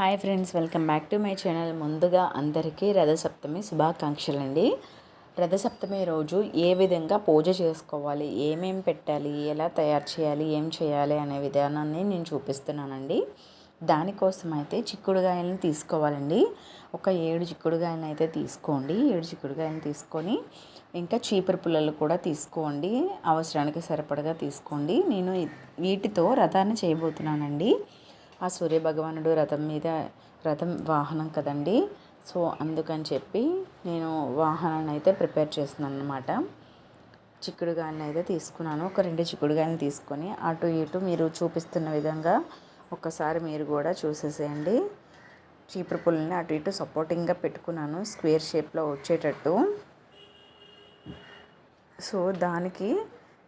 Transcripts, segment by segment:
Hi friends welcome back to my channel. ముందుగా అందరికీ రథసప్తమి శుభాకాంక్షలు అండి రథసప్తమి రోజు ఏ విధంగా పూజ చేసుకోవాలి ఏమేం పెట్టాలి ఎలా తయారు చేయాలి ఏం చేయాలి అనే విధానాన్ని నేను చూపిస్తున్నానండి. దానికోసం అయితే చిక్కుడుగాయలను తీసుకోవాలండి. ఒక ఏడు చిక్కుడుగాయలను అయితే తీసుకోండి. ఏడు చిక్కుడుగాయలను తీసుకొని ఇంకా చీపురు పుల్లలు కూడా తీసుకోండి. అవసరానికి సరిపడగా తీసుకోండి. నేను వీటితో రథాన్ని చేయబోతున్నానండి. ఆ సూర్య భగవానుడు రథం మీద రథం వాహనం కదండి. సో అందుకని చెప్పి నేను వాహనాన్ని అయితే ప్రిపేర్ చేస్తున్నాను అనమాట చిక్కుడుగాయలను అయితే తీసుకున్నాను. ఒక రెండు చిక్కుడుగాయలను తీసుకొని అటు ఇటు మీరు చూపిస్తున్న విధంగా ఒకసారి మీరు కూడా చూసేసేయండి. చీపురు పుల్లని అటు ఇటు సపోర్టింగ్గా పెట్టుకున్నాను. స్క్వేర్ షేప్లో వచ్చేటట్టు. సో దానికి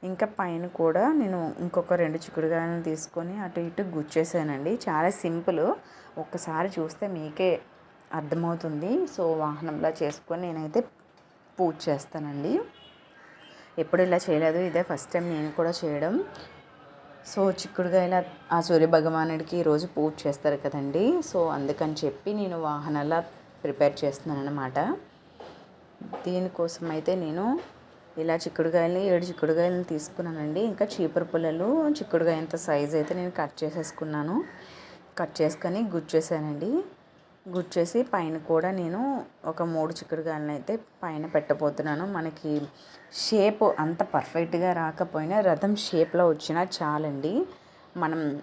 ఇంకా పైన కూడా నేను ఇంకొక రెండు చిక్కుడుగాయలను తీసుకొని అటు ఇటు గుచ్చేసానండి. చాలా సింపుల్. ఒక్కసారి చూస్తే మీకే అర్థమవుతుంది. సో వాహనంలా చేసుకొని నేనైతే పూజ చేస్తానండి. ఎప్పుడు ఇలా చేయలేదు. ఇదే ఫస్ట్ టైం నేను కూడా చేయడం. సో చిక్కుడుగాయల ఆ సూర్య భగవానుడికి ఈరోజు పూజ చేస్తారు కదండి. సో అందుకని చెప్పి నేను వాహనాల ప్రిపేర్ చేస్తున్నాను అనమాట దీనికోసం అయితే నేను ఇలా చిక్కుడుకాయలని ఏడు చిక్కుడుకాయలను తీసుకున్నానండి. ఇంకా చీపురు పుల్లలు చిక్కుడుకాయ ఎంత సైజ్ అయితే నేను కట్ చేసేసుకున్నాను. కట్ చేసుకొని గుచ్చేసానండి గుచ్చేసి పైన కూడా నేను ఒక మూడు చిక్కుడుకాయలను అయితే పైన పెట్టబోతున్నాను. మనకి షేప్ అంత పర్ఫెక్ట్గా రాకపోయినా రథం షేప్లో వచ్చినా చాలండి. మనం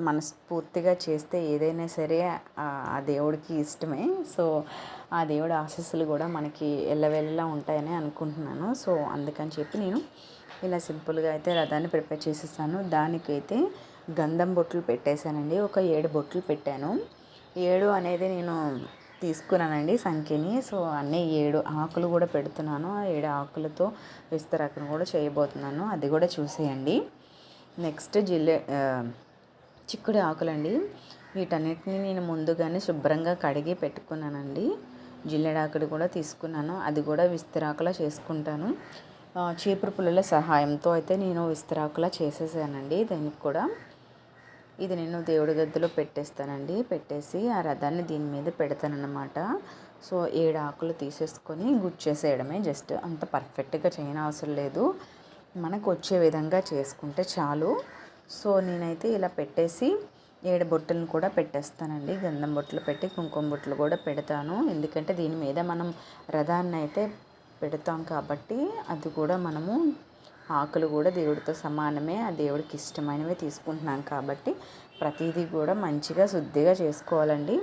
మనస్ఫూర్తిగా చేస్తే ఏదైనా సరే ఆ దేవుడికి ఇష్టమే. సో ఆ దేవుడి ఆశస్సులు కూడా మనకి ఎల్లవెల్లలా ఉంటాయని అనుకుంటున్నాను. సో అందుకని చెప్పి నేను ఇలా సింపుల్గా అయితే రథాన్ని ప్రిపేర్ చేసేసాను. దానికైతే గంధం బొట్లు పెట్టేశానండి. ఒక ఏడు బొట్లు పెట్టాను. ఏడు అనేది నేను తీసుకున్నానండి సంఖ్యని. సో అన్నీ ఏడు ఆకులు కూడా పెడుతున్నాను. ఆ ఏడు ఆకులతో విస్తరాకును కూడా చేయబోతున్నాను. అది కూడా చూసేయండి. నెక్స్ట్ జిల్లే చిక్కుడు ఆకులండి. వీటన్నిటిని నేను ముందుగానే శుభ్రంగా కడిగి పెట్టుకున్నానండి. జిల్లెడాకుడు కూడా తీసుకున్నాను. అది కూడా విస్తరాకులా చేసుకుంటాను. చీపురు పుల్లల సహాయంతో అయితే నేను విస్తరాకులా చేసేసానండి దానికి కూడా. ఇది నేను దేవుడి గద్దెలో పెట్టేస్తానండి. పెట్టేసి ఆ రథాన్ని దీని మీద పెడతానన్నమాట. సో ఏడు ఆకులు తీసేసుకొని గుచ్చేసేయడమే జస్ట్. అంత పర్ఫెక్ట్గా చేయని అవసరం లేదు. మనకు వచ్చే విధంగా చేసుకుంటే చాలు. సో నేనైతే ఇలా పెట్టేసి ఏడు బొట్టులను కూడా పెట్టేస్తానండి. గంధం బొట్లు పెట్టి కుంకుమ బొట్లు కూడా పెడతాను. ఎందుకంటే దీని మీద మనం రథాన్ని అయితే పెడతాం కాబట్టి అది కూడా మనము ఆకులు కూడా దేవుడితో సమానమే ఆ దేవుడికి ఇష్టమైనవి తీసుకుంటున్నాం కాబట్టి ప్రతిదీ కూడా మంచిగా శుద్ధిగా చేసుకోవాలండి.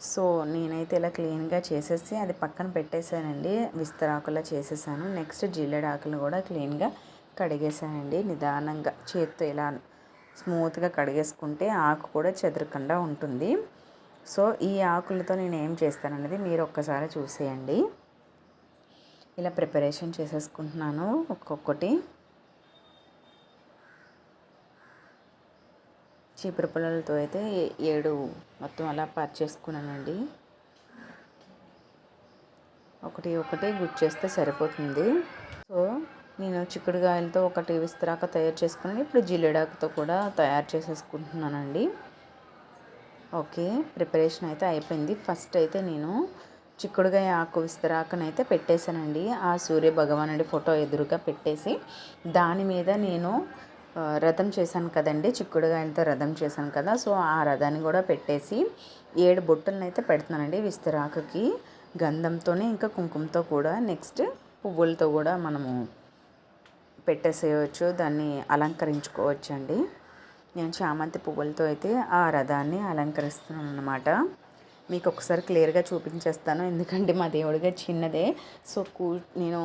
సో నేనైతే ఇలా క్లీన్గా చేసేసి అది పక్కన పెట్టేశానండి. విస్తరాకులా చేసేసాను. నెక్స్ట్ జిల్లెడాకులు కూడా క్లీన్గా కడిగేసానండి నిదానంగా చేత్తో ఇలా స్మూత్గా కడిగేసుకుంటే ఆకు కూడా చెదరకుండా ఉంటుంది. సో ఈ ఆకులతో నేను ఏం చేస్తాననేది మీరు ఒక్కసారి చూసేయండి. ఇలా ప్రిపరేషన్ చేసేసుకుంటున్నాను ఒక్కొక్కటి. చీపురు పుల్లలతో అయితే ఏడు మొత్తం అలా పర్చేసుకున్నానండి ఒకటి ఒకటి గుచ్చేస్తే సరిపోతుంది. సో నేను చిక్కుడుగాయలతో ఒకటి విస్తరాక తయారు చేసుకుని ఇప్పుడు జిల్లెడాకుతో కూడా తయారు చేసేసుకుంటున్నానండి. ఓకే ప్రిపరేషన్ అయితే అయిపోయింది. ఫస్ట్ అయితే నేను చిక్కుడుగాయ ఆకు విస్తరాకనైతే పెట్టేశానండి. ఆ సూర్య భగవానుడి ఫోటో ఎదురుగా పెట్టేసి దాని మీద నేను రథం చేశాను కదండి. చిక్కుడుగాయలతో రథం చేశాను కదా. సో ఆ రథాన్ని కూడా పెట్టేసి ఏడు బొట్టులను అయితే పెడుతున్నానండి విస్తరాకకి. గంధంతోనే ఇంకా కుంకుమతో కూడా నెక్స్ట్ పువ్వులతో కూడా మనము పెట్టేసేయచ్చు దాన్ని అలంకరించుకోవచ్చు అండి నేను చామంతి పువ్వులతో అయితే ఆ రథాన్ని అలంకరిస్తున్నాను అనమాట మీకు ఒకసారి క్లియర్గా చూపించేస్తాను ఎందుకంటే మా దేవుడిగా చిన్నదే. సో కూ నేను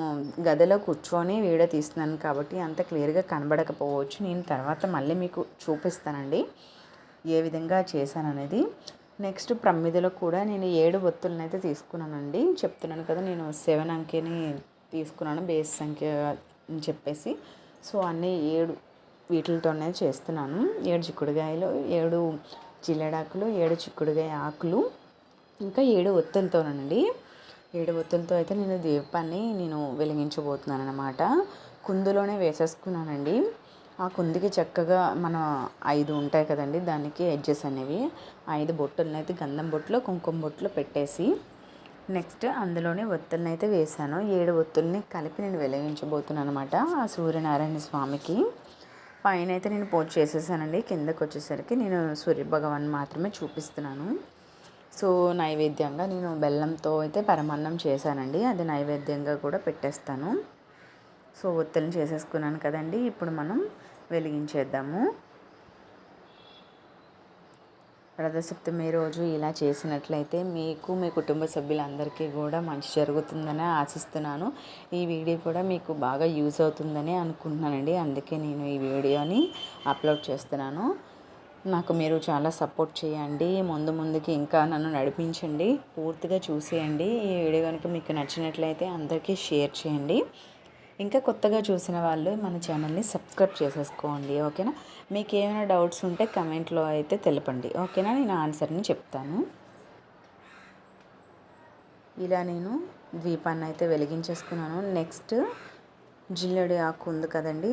గదిలో కూర్చొని వీడియో తీస్తున్నాను కాబట్టి అంత క్లియర్గా కనబడకపోవచ్చు. నేను తర్వాత మళ్ళీ మీకు చూపిస్తానండి ఏ విధంగా చేశాను అనేది నెక్స్ట్ ప్రమ్మిదిలో కూడా నేను ఏడు ఒత్తులను అయితే తీసుకున్నానండి. చెప్తున్నాను కదా నేను సెవెన్ అంకెని తీసుకున్నాను బేస్ సంఖ్య అని చెప్పేసి. సో అన్నీ ఏడు వీటితోనే చేస్తున్నాను. ఏడు చిక్కుడుగాయలు ఏడు జిల్లెడాకులు ఏడు చిక్కుడుగాయ ఆకులు ఇంకా ఏడు ఒత్తులతోనండి. ఏడు ఒత్తులతో అయితే నేను దీపాన్ని నేను వెలిగించబోతున్నాను అనమాట కుందులోనే వేసేసుకున్నానండి. ఆ కుందికి చక్కగా మన ఐదు ఉంటాయి కదండి దానికి ఎడ్జెస్ అనేవి. ఐదు బొట్టులను అయితే గంధం బొట్టులో కుంకుమ బొట్టులో పెట్టేసి నెక్స్ట్ అందులోనే ఒత్తుల్ని అయితే వేసాను ఏడు ఒత్తుల్ని కలిపి నేను వెలిగించబోతున్నాను అనమాట ఆ సూర్యనారాయణ స్వామికి. పైన అయితే నేను పూజ చేసేసానండి. కిందకు వచ్చేసరికి నేను సూర్య భగవాన్ మాత్రమే చూపిస్తున్నాను. సో నైవేద్యంగా నేను బెల్లంతో అయితే పరమాన్నం చేశానండి. అది నైవేద్యంగా కూడా పెట్టేస్తాను. సో ఒత్తులను చేసేసుకున్నాను కదండి. ఇప్పుడు మనం వెలిగించేద్దాము. రథసప్తమి రోజు ఇలా చేసినట్లయితే మీకు మీ కుటుంబ సభ్యులందరికీ కూడా మంచి జరుగుతుందని ఆశిస్తున్నాను. ఈ వీడియో కూడా మీకు బాగా యూజ్ అవుతుందని అనుకుంటున్నానండి. అందుకే నేను ఈ వీడియోని అప్లోడ్ చేస్తున్నాను. నాకు మీరు చాలా సపోర్ట్ చేయండి. ముందు ముందుకి ఇంకా నన్ను నడిపించండి. పూర్తిగా చూసేయండి. ఈ వీడియో కనుక మీకు నచ్చినట్లయితే అందరికీ షేర్ చేయండి. ఇంకా కొత్తగా చూసిన వాళ్ళు మన ఛానల్ని సబ్స్క్రైబ్ చేసేసుకోండి ఓకేనా? మీకు ఏమైనా డౌట్స్ ఉంటే కమెంట్లో అయితే తెలపండి ఓకేనా? నేను ఆన్సర్ని చెప్తాను. ఇలా నేను ద్వీపాన్ని అయితే వెలిగించేసుకున్నాను. నెక్స్ట్ జిల్లెడి ఆకు ఉంది కదండి.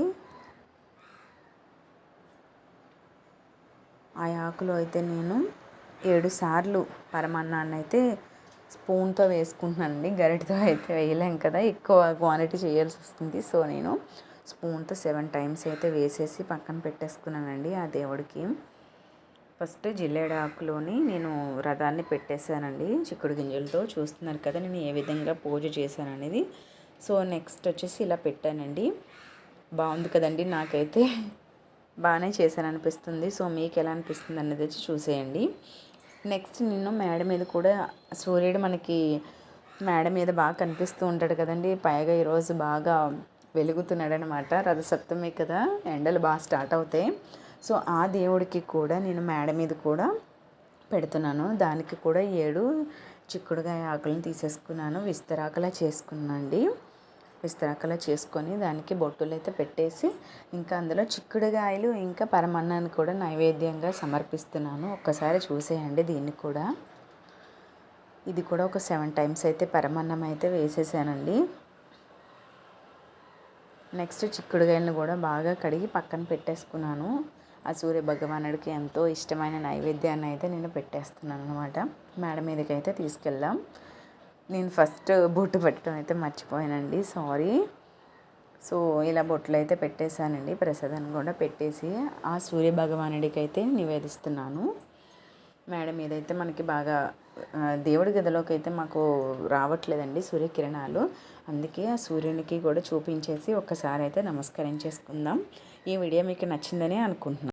ఆ ఆకులో అయితే నేను ఏడు సార్లు పరమాన్నాన్ని అయితే స్పూన్తో వేసుకుంటున్నానండి. గరిటతో అయితే వేయలేం కదా. ఎక్కువ క్వాంటిటీ చేయాల్సి వస్తుంది. సో నేను స్పూన్తో సెవెన్ టైమ్స్ అయితే వేసేసి పక్కన పెట్టేసుకున్నానండి ఆ దేవుడికి. ఫస్ట్ జిల్లేడాకులోని నేను రథాన్ని పెట్టేశానండి. చిక్కుడు గింజలతో చూస్తున్నారు కదా నేను ఏ విధంగా పూజ చేశాను అనేది సో నెక్స్ట్ వచ్చేసి ఇలా పెట్టానండి. బాగుంది కదండి. నాకైతే బాగానే చేశాను అనిపిస్తుంది సో మీకు ఎలా అనిపిస్తుంది అనేది వచ్చి చూసేయండి. నెక్స్ట్ నిన్ను మేడ మీద కూడా సూర్యుడు మనకి మేడ మీద బాగా కనిపిస్తూ ఉంటాడు కదండి. పైగా ఈరోజు బాగా వెలుగుతున్నాడు అనమాట రథసప్తమి కదా ఎండలు బాగా స్టార్ట్ అవుతాయి. సో ఆ దేవుడికి కూడా నేను మేడ మీద కూడా పెడుతున్నాను. దానికి కూడా ఏడు చిక్కుడుగాయ ఆకులను తీసేసుకున్నాను. విస్తరాకులా చేసుకున్నానండి విస్తరకలా చేసుకొని దానికి బొట్టులు అయితే పెట్టేసి ఇంకా అందులో చిక్కుడుగాయలు ఇంకా పరమన్నాన్ని కూడా నైవేద్యంగా సమర్పిస్తున్నాను. ఒక్కసారి చూసేయండి దీన్ని కూడా. ఇది కూడా ఒక సెవెన్ టైమ్స్ అయితే పరమన్నం అయితే వేసేసానండి. నెక్స్ట్ చిక్కుడుగాయలను కూడా బాగా కడిగి పక్కన పెట్టేసుకున్నాను. ఆ సూర్య భగవానుడికి ఎంతో ఇష్టమైన నైవేద్యాన్ని అయితే నేను పెట్టేస్తున్నాను అనమాట మేడ మీదకి అయితే తీసుకెళ్దాం. నేను ఫస్ట్ బొట్టు పెట్టడం అయితే మర్చిపోయానండి సారీ. సో ఇలా బొట్లు అయితే పెట్టేశానండి ప్రసాదాన్ని కూడా పెట్టేసి ఆ సూర్య భగవానుడికి అయితే నివేదిస్తున్నాను. మేడం ఏదైతే మనకి బాగా దేవుడి గదిలోకి అయితే మాకు రావట్లేదండి సూర్యకిరణాలు. అందుకే ఆ సూర్యునికి కూడా చూపించేసి ఒక్కసారి అయితే నమస్కరించేసుకుందాం. ఈ వీడియో మీకు నచ్చిందని అనుకుంటున్నాను.